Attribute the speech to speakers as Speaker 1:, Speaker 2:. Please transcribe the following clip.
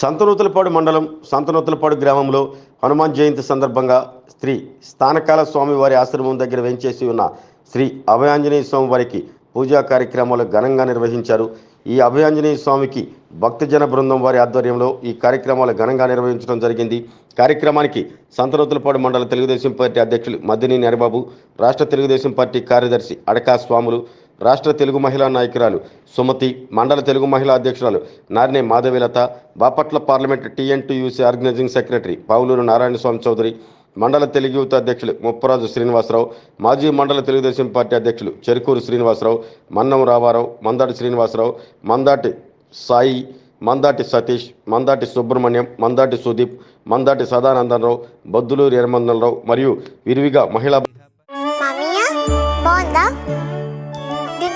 Speaker 1: సంతనూతలపాడు మండలం సంతనూతలపాడు గ్రామంలో హనుమాన్ జయంతి సందర్భంగా శ్రీ స్థానకాల స్వామివారి ఆశ్రమం దగ్గర వెంచేసి ఉన్న శ్రీ అభయాంజనేయ స్వామి వారికి పూజా కార్యక్రమాలు ఘనంగా నిర్వహించారు. ఈ అభయాంజనేయ స్వామికి భక్తజన బృందం వారి ఆధ్వర్యంలో ఈ కార్యక్రమాలు ఘనంగా నిర్వహించడం జరిగింది. కార్యక్రమానికి సంతనూతలపాడు మండల తెలుగుదేశం పార్టీ అధ్యక్షులు మద్దినేని హరిబాబు రాష్ట్ర తెలుగుదేశం పార్టీ కార్యదర్శి అడకా స్వాములు రాష్ట్ర తెలుగు మహిళా నాయకురాలు సుమతి మండల తెలుగు మహిళా అధ్యక్షురాలు Narine Madhavilatha Bapatla parliament TNTUC organizing secretary Pavuluru Narayanaswamy Chowdary మండల తెలుగు యువత అధ్యక్షులు ముప్పరాజు శ్రీనివాసరావు మాజీ మండల తెలుగుదేశం పార్టీ అధ్యక్షులు చెరుకూరు శ్రీనివాసరావు మన్నం రామారావు మందాటి శ్రీనివాసరావు మందాటి సాయి మందాటి సతీష్ మందాటి సుబ్రహ్మణ్యం మందాటి సుదీప్ మందాటి సదానందనరావు బద్దులూరు ఎర్రమందనరావు మరియు విరివిగా మహిళా